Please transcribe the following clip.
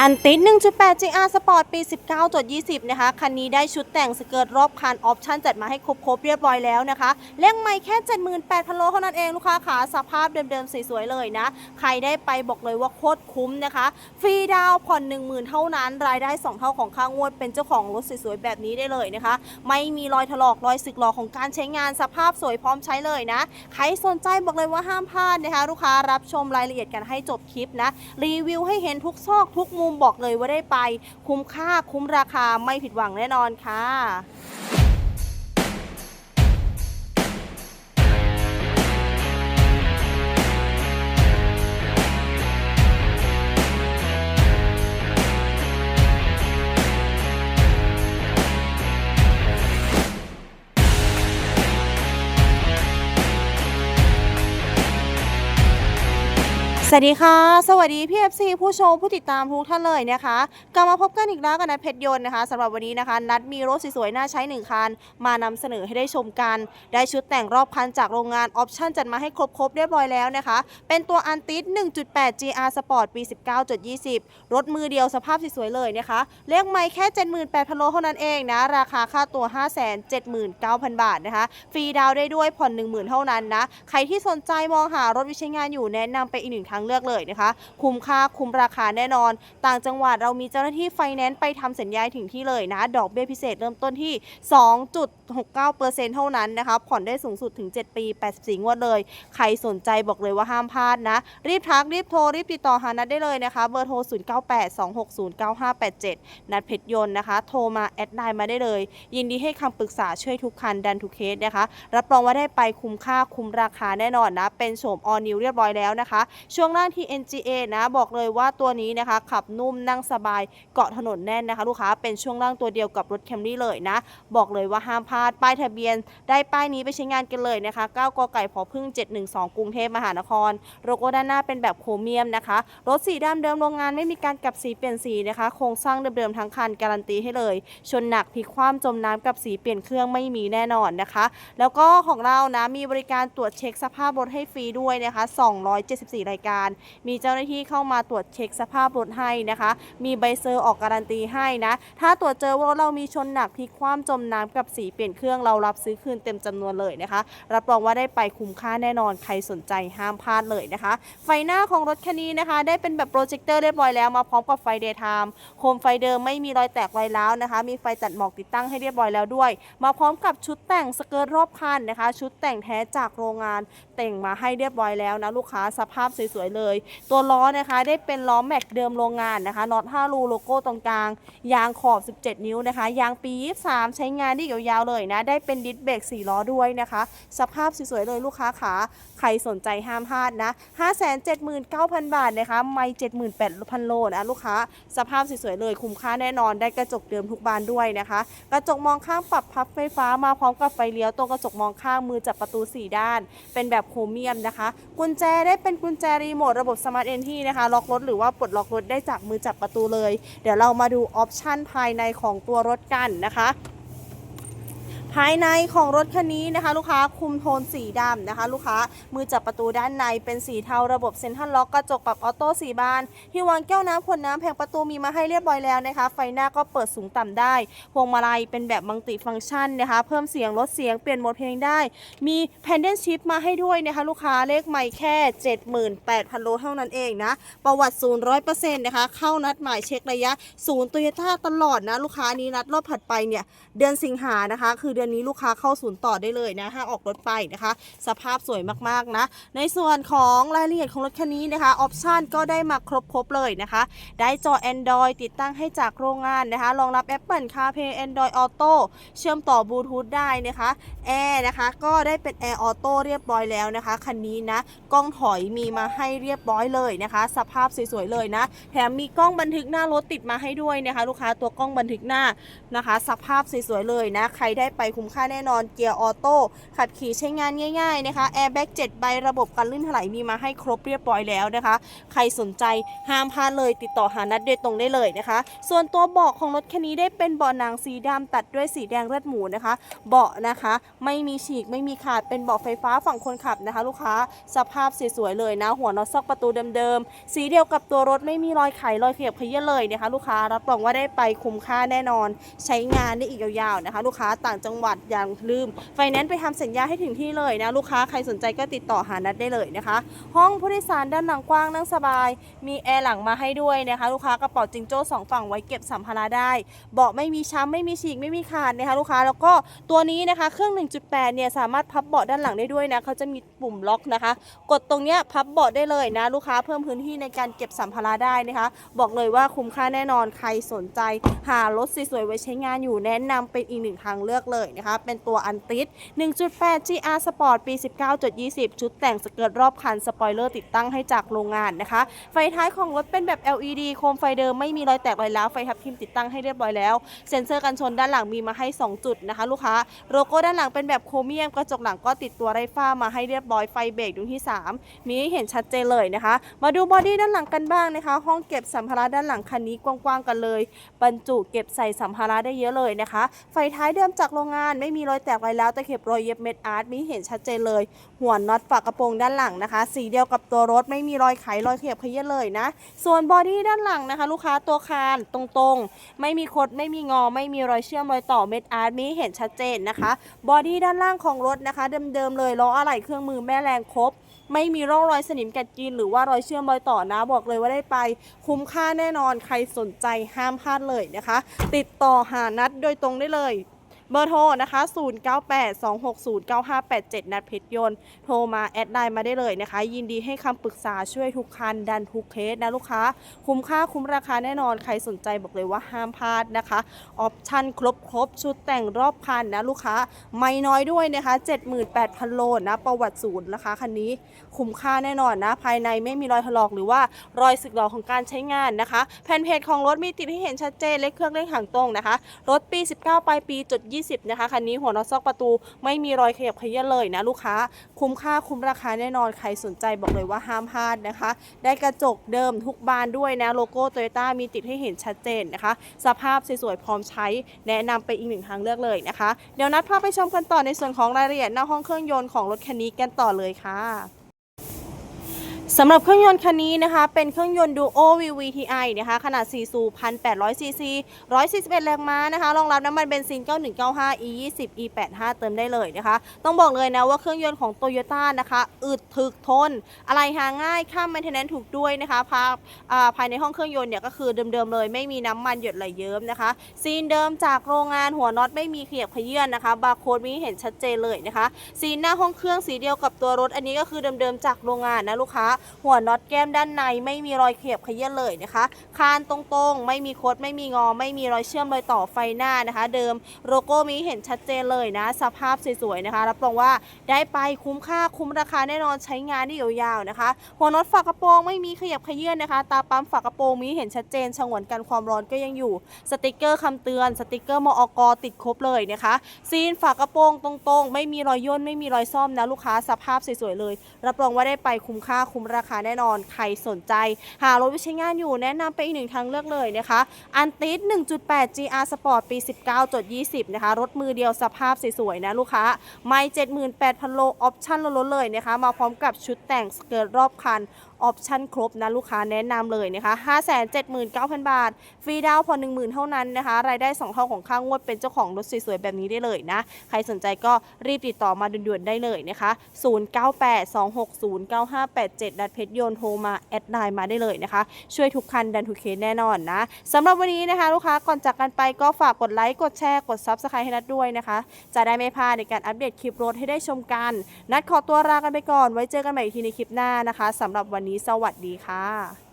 อันติด 1.8 GR Sport ปี 19.20 นะคะ คันนี้ได้ชุดแต่งสเกิร์ตรอบคัน ออปชั่นจัดมาให้ครบๆ เรียบร้อยแล้วนะคะเลขไม่แค่ 78,000 โลเท่านั้นเองลูกค้าขาสภาพเดิมๆ สวยๆ เลยนะ ใครได้ไปบอกเลยว่าโคตรคุ้มนะคะ ฟรีดาวน์ผ่อน 10,000 เท่านั้น รายได้ 2 เท่าของค่างวด เป็นเจ้าของรถสวยๆ แบบนี้ได้เลยนะคะ ไม่มีรอยถลอกรอยสึกหรอของการใช้งานสภาพสวยพร้อมใช้เลยนะ ใครสนใจบอกเลยว่าห้ามพลาดนะคะ ลูกค้ารับชมรายละเอียดกันให้จบคลิปนะรีวิวให้เห็นทุกซอกทุกมุมบอกเลยว่าได้ไป คุ้มค่าคุ้มราคาไม่ผิดหวังแน่นอนค่ะ สวัสดีค่ะ สวัสดีพี่ FC ผู้ชมผู้ติดตามทุกท่านเลยนะคะ กลับมาพบกันอีกแล้วกับนัดเพชรยนต์นะคะสำหรับวันนี้นะคะ นัดมีรถสวยๆน่าใช้หนึ่งคัน มานำเสนอให้ได้ชมกัน ได้ชุดแต่งรอบคันจากโรงงานออปชั่นจัดมาให้ครบๆเรียบร้อยแล้วนะคะ เป็นตัวอันติส1.8 GR Sport ปี 19.20 รถมือเดียวสภาพสวยๆเลยนะคะ เลขไม่แค่ 78,000โลเท่านั้นเองนะ ราคาค่าตัว 579,000 บาทนะคะ ฟรีดาวได้ด้วยผ่อน 10,000 เท่านั้นนะ ใครที่สนใจมองหารถวิใช้งานอยู่แนะนำไปอีกหนึ่งทางเลือกเลยนะคะ คุ้มค่าคุ้มราคาแน่นอน ต่างจังหวัดเรามีเจ้าหน้าที่ไฟแนนซ์ไปทำสัญญาถึงที่เลยนะ ดอกเบี้ยพิเศษเริ่มต้นที่ 2.69%เท่านั้นนะคะผ่อนได้สูงสุดถึง 7 ปี 84 งวดเลย ใครสนใจบอกเลยว่าห้ามพลาดนะ รีบทักรีบโทร รีบติดต่อหานัดได้เลยนะคะ เบอร์โทร 0982609587 นัดเพชรยนต์นะคะ โทรมาแอดไลน์มาได้เลย ยินดีให้คำปรึกษาช่วยทุกคันดันทุกเคสนะคะ รับรองว่าได้ไปคุ้มค่าคุ้มราคาแน่นอนนะ เป็นโฉมออนิวเรียบร้อยแล้วนะคะช่วงล่างที่ NGA นะบอกเลยว่าตัวนี้นะคะขับนุ่มนั่งสบายเกาะถนนแน่นนะคะลูกค้าเป็นช่วงล่างตัวเดียวกับรถแคมรี่เลยนะ บอกเลยว่าห้ามพลาดป้ายทะเบียน ได้ป้ายนี้ไปใช้งานกันเลยนะคะ9กไก่พอพึ่ง 712 กรุงเทพมหานครโลโก้ด้านหน้าเป็นแบบโครเมียมนะคะรถสีดำเดิมโรงงานไม่มีการกลับสีเปลี่ยนสีนะคะ โครงสร้างเดิมๆทั้งคันการันตีให้เลย ชนหนักพลิกคว่ำจมน้ำกับสีเปลี่ยนเครื่องไม่มีแน่นอนนะคะ แล้วก็ของเรานะมีบริการตรวจเช็คสภาพรถให้ฟรีด้วยนะคะ 274 รายการมีเจ้าหน้าที่เข้ามาตรวจเช็คสภาพรถให้นะคะ มีใบเซอร์ออกการันตีให้นะ ถ้าตรวจเจอว่ารถเรามีชนหนักพลิกคว่ำจมน้ำกับสีเปลี่ยนเครื่องเรารับซื้อคืนเต็มจำนวนเลยนะคะ รับรองว่าได้ไปคุ้มค่าแน่นอนใครสนใจห้ามพลาดเลยนะคะ ไฟหน้าของรถคันนี้นะคะ ได้เป็นแบบโปรเจคเตอร์เรียบร้อยแล้วมาพร้อมกับไฟเดย์ไทม์โคมไฟเดิมไม่มีรอยแตกรอยร้าวนะคะ มีไฟตัดหมอกติดตั้งให้เรียบร้อยแล้วด้วย มาพร้อมกับชุดแต่งสเกิร์ตรอบคันนะคะ ชุดแต่งแท้จากโรงงานแต่งมาให้เรียบร้อยแล้วนะลูกค้าสภาพสวยๆเลย ตัวล้อนะคะได้เป็นล้อแม็กเดิมโรงงานนะคะน็อต5รูโลโก้ตรงกลาง ยางขอบ 17 นิ้วนะคะ ยางปี 23 ใช้งานได้ยาวๆเลยนะ ได้เป็นดิสเบรก4ล้อด้วยนะคะ สภาพสวยๆเลยลูกค้าขาใครสนใจห้ามพลาดนะ 579,000 บาทนะคะ ไม่78,000 โลนะลูกค้า สภาพสวยๆเลยคุ้มค่าแน่นอนได้กระจกเดิมทุกบานด้วยนะคะ กระจกมองข้างปรับพับไฟฟ้ามาพร้อมกับไฟเลี้ยวตรงกระจกมองข้างมือจับประตู 4 ด้าน เป็นแบบโครเมียมนะคะ กุญแจได้เป็นกุญแจรีโหมดระบบสมาร์ทเอนที่นะคะล็อกรถหรือว่าปลดล็อกรถได้จากมือจับประตูเลย เดี๋ยวเรามาดูออปชันภายในของตัวรถกันนะคะ ภายในของรถคันนี้นะคะ ลูกค้าคุมโทนสีดำนะคะ ลูกค้ามือจับประตูด้านในเป็นสีเทาระบบเซ็นทรัลล็อกกระจกปรับออโต้สีบานที่วางแก้วน้ำขวดน้ำแผงประตูมีมาให้เรียบร้อยแล้วนะคะ ไฟหน้าก็เปิดสูงต่ำได้ พวงมาลัยเป็นแบบมัลติฟังก์ชันนะคะ เพิ่มเสียงลดเสียงเปลี่ยนโหมดเพลงได้ มีแพนเดนชิพมาให้ด้วยนะคะ ลูกค้าเลขใหม่แค่ 78,000 โลเท่านั้นเองนะ ประวัติศูนย์ร้อยเปอร์เซ็นต์นะคะ เข้านัดหมายเช็คระยะศูนย์โตโยต้าตลอดนะ ลูกค้านี้นัดรอบถัดไปเนี่ยเดือนสิงหานะคะ คือเดือนนี้ลูกค้าเข้าศูนย์ต่อได้เลยนะถ้าออกรถไปนะคะ สภาพสวยมากๆนะ ในส่วนของรายละเอียดของรถคันนี้นะคะออปชันก็ได้มาครบๆเลยนะคะ ได้จอ Android ติดตั้งให้จากโรงงานนะคะรองรับ Apple CarPlay Android Auto เชื่อมต่อบลูทูธได้นะคะแอร์นะคะก็ได้เป็น Air Auto เรียบร้อยแล้วนะคะคันนี้นะกล้องถอยมีมาให้เรียบร้อยเลยนะคะ สภาพสวยๆเลยนะ แถมมีกล้องบันทึกหน้ารถติดมาให้ด้วยนะคะ ลูกค้าตัวกล้องบันทึกหน้านะคะ สภาพสวยๆเลยนะ ใครได้ไปคุ้มค่าแน่นอนเกียร์ออโต้ขับขี่ใช้งานง่ายๆนะคะแอร์แบ็ก7ใบระบบกันลื่นถลายมีมาให้ครบเรียบร้อยแล้วนะคะ ใครสนใจห้ามพลาดเลยติดต่อหานัดโดยตรงได้เลยนะคะ ส่วนตัวเบาะของรถคันนี้ได้เป็นเบาะหนังสีดำตัดด้วยสีแดงเลือดหมูนะคะ เบาะนะคะ ไม่มีฉีกไม่มีขาดเป็นเบาะไฟฟ้าฝั่งคนขับนะคะ ลูกค้าสภาพสวยๆเลยนะ หัวน็อตซอกประตูเดิมๆสีเดียวกับตัวรถไม่มีรอยไขรอยเขียบขยี้เลยนะคะ ลูกค้ารับรองว่าได้ไปคุ้มค่าแน่นอน ใช้งานได้อีกยาวๆนะคะ ลูกค้าต่างจังหวัดวัดอย่างลืมไฟแนนซ์ไปทำสัญญาให้ถึงที่เลยนะลูกค้าใครสนใจก็ติดต่อหานัดได้เลยนะคะ ห้องผู้โดยสารด้านหลังกว้างนั่งสบาย มีแอร์หลังมาให้ด้วยนะคะ ลูกค้ากระเป๋าจิงโจ้สองฝั่งไว้เก็บสัมภาระได้เบาะไม่มีช้ำไม่มีฉีกไม่มีขาดนะคะลูกค้าแล้วก็ตัวนี้นะคะเครื่อง 1.8 เนี่ยสามารถพับเบาะด้านหลังได้ด้วยนะเขาจะมีปุ่มล็อกนะคะ กดตรงเนี้ยพับเบาะได้เลยนะลูกค้าเพิ่มพื้นที่ในการเก็บสัมภาระได้นะคะ บอกเลยว่าคุ้มค่าแน่นอนใครสนใจ หารถสวยๆไว้ใช้งานอยู่แนะนำเป็นอีกหนึ่งทางเลือกเลยนะคะเป็นตัวอันติด1.8 GR Sport ปี 19.20 ชุดแต่งสเกิร์ตรอบคันสปอยเลอร์ติดตั้งให้จากโรงงานนะคะ ไฟท้ายของรถเป็นแบบ LED โคมไฟเดิมไม่มีรอยแตกรอยร้าวไฟทับทิมติดตั้งให้เรียบร้อยแล้ว เซ็นเซอร์กันชนด้านหลังมีมาให้ 2 จุดนะคะ ลูกค้าโลโก้ด้านหลังเป็นแบบโครเมียมกระจกหลังก็ติดตัวไรฟ้ามาให้เรียบร้อยไฟเบรกดวงที่ 3 มีให้เห็นชัดเจนเลยนะคะ มาดูบอดี้ด้านหลังกันบ้างนะคะ ห้องเก็บสัมภาระด้านหลังคันนี้กว้างๆกันเลย บรรจุเก็บใส่สัมภาระได้เยอะเลยนะคะ ไฟท้ายเดิมจากโรงงานไม่มีรอยแตกรอยร้าวตะเข็บรอยเย็บเม็ดอาร์ตมีเห็นชัดเจนเลย หัวน็อตฝากระโปรงด้านหลังนะคะ สีเดียวกับตัวรถไม่มีรอยไขรอยเขียบขยี้เลยนะ ส่วนบอดี้ด้านหลังนะคะ ลูกค้าตัวคานตรงๆ ไม่มีคดไม่มีงอ ไม่มีรอยเชื่อมรอยต่อเม็ดอาร์ตมีเห็นชัดเจนนะคะ บอดี้ด้านล่างของรถนะคะ เดิมๆเลยล้ออะไหล่เครื่องมือแม่แรงครบไม่มีร่องรอยสนิมกัดกินหรือว่ารอยเชื่อมรอยต่อนะ บอกเลยว่าได้ไป คุ้มค่าแน่นอนใครสนใจห้ามพลาดเลยนะคะ ติดต่อหานัดโดยตรงได้เลย เบอร์โทรนะคะ 0982609587 นัดเพชรยนต์ โทรมาแอดไลน์มาได้เลยนะคะ ยินดีให้คำปรึกษาช่วยทุกคัน ดันทุกเคสนะลูกค้า คุ้มค่าคุ้มราคาแน่นอน ใครสนใจบอกเลยว่าห้ามพลาดนะคะ ออปชั่นครบครบชุดแต่งรอบคันนะลูกค้า ไม่น้อยด้วยนะคะ 78,000 โลนะประวัติศูนย์นะคะคันนี้คุ้มค่าแน่นอนนะ ภายในไม่มีรอยถลอกหรือว่ารอยสึกหรอของการใช้งานนะคะ แผ่นเพจของรถมีติดให้เห็นชัดเจนเลขเครื่องเลขหางตรงนะคะ รถปี 19 ปลายปีจุด20 นะคะ คันนี้หัวน็อตซอกประตูไม่มีรอยขยับขยื้อนเลยนะลูกค้า คุ้มค่าคุ้มราคาแน่นอน ใครสนใจบอกเลยว่าห้ามพลาดนะคะ ได้กระจกเดิมทุกบานด้วยนะ โลโก้โตโยต้ามีติดให้เห็นชัดเจนนะคะ สภาพสวยๆพร้อมใช้ แนะนำไปอีกหนึ่งทางเลือกเลยนะคะ เดี๋ยวนัดพาไปชมกันต่อในส่วนของรายละเอียดหน้าห้องเครื่องยนต์ของรถคันนี้กันต่อเลยค่ะ สำหรับเครื่องยนต์คันนี้นะคะ เป็นเครื่องยนต์ Duo VVTi นะคะ ขนาด 4 สูบ 1,800ซีซี141 แรงม้านะคะ รองรับน้ำมันเบนซิน 9195 E20 E85 เติมได้เลยนะคะ ต้องบอกเลยนะว่าเครื่องยนต์ของ Toyota นะคะ อึดถึกทน อะไรหาง่าย ค่า maintenance ถูกด้วยนะคะภาพภายในห้องเครื่องยนต์เนี่ยก็คือเดิมๆเลย ไม่มีน้ำมันหยดไหลเยิ้มนะคะ ซีนเดิมจากโรงงานหัวน็อตไม่มีเขียบขยื่นนะคะ บาร์โค้ดมีเห็นชัดเจนเลยนะคะ ซีนหน้าห้องเครื่องสีเดียวกับตัวรถ อันนี้ก็คือเดิมๆจากโรงงานนะลูกค้าหัวน็อตแก้มด้านในไม่มีรอยเขียบขยื่นเลยนะคะ คานตรงๆ ไม่มีคดไม่มีงอ ไม่มีรอยเชื่อมรอยต่อไฟหน้านะคะ เดิมโลโก้มีเห็นชัดเจนเลยนะ สภาพสวยๆนะคะ รับรองว่าได้ไปคุ้มค่าคุ้มราคาแน่นอนใช้งานได้ยาวๆนะคะ หัวน็อตฝากระโปรงไม่มีขยับขยื่นนะคะ ตาปั๊มฝากระโปรงมีเห็นชัดเจนฉงวนกันความร้อนก็ยังอยู่ สติกเกอร์คำเตือน สติกเกอร์มอกติดครบเลยนะคะ ซีนฝากระโปรงตรงๆ ไม่มีรอยย่นไม่มีรอยซ่อมนะลูกค้าสภาพสวยๆเลย รับรองว่าได้ไปคุ้มค่าคุ้มราคาแน่นอนใครสนใจ หารถวิใช้งานอยู่แนะนำไปอีกหนึ่งทางเลือกเลยนะคะอันติด1.8 GR Sport ปี 19จด20 นะคะ รถมือเดียวสภาพสวยๆนะลูกค้า ไม่ 78,000 โล ออปชั่นล้นเลยนะคะ มาพร้อมกับชุดแต่งสเกิร์ตรอบคันออปชั่นครบนะลูกค้าแนะนำเลยนะคะ 579,000 บาท ฟรีดาวน์ผ่อน10,000 เท่านั้นนะคะ รายได้ 2 เท่าของค่างวดเป็นเจ้าของรถสวยๆ แบบนี้ได้เลยนะ ใครสนใจก็รีบติดต่อมาด่วนๆได้เลยนะคะ 0982609587 ดัดเพชรโยนโทรมา แอดไลน์มาได้เลยนะคะ ช่วยทุกคันดันทุกเคสแน่นอนนะสำหรับวันนี้นะคะลูกค้าก่อนจากกันไปก็ฝากกดไลค์กดแชร์กด Subscribe ให้นัดด้วยนะคะ จะได้ไม่พลาดในการอัปเดตคลิปรถให้ได้ชมกัน นัดขอตัวลากันไปก่อนไว้เจอกันใหม่ทีในคลิปหน้านะคะสำหรับวันนี้สวัสดีค่ะ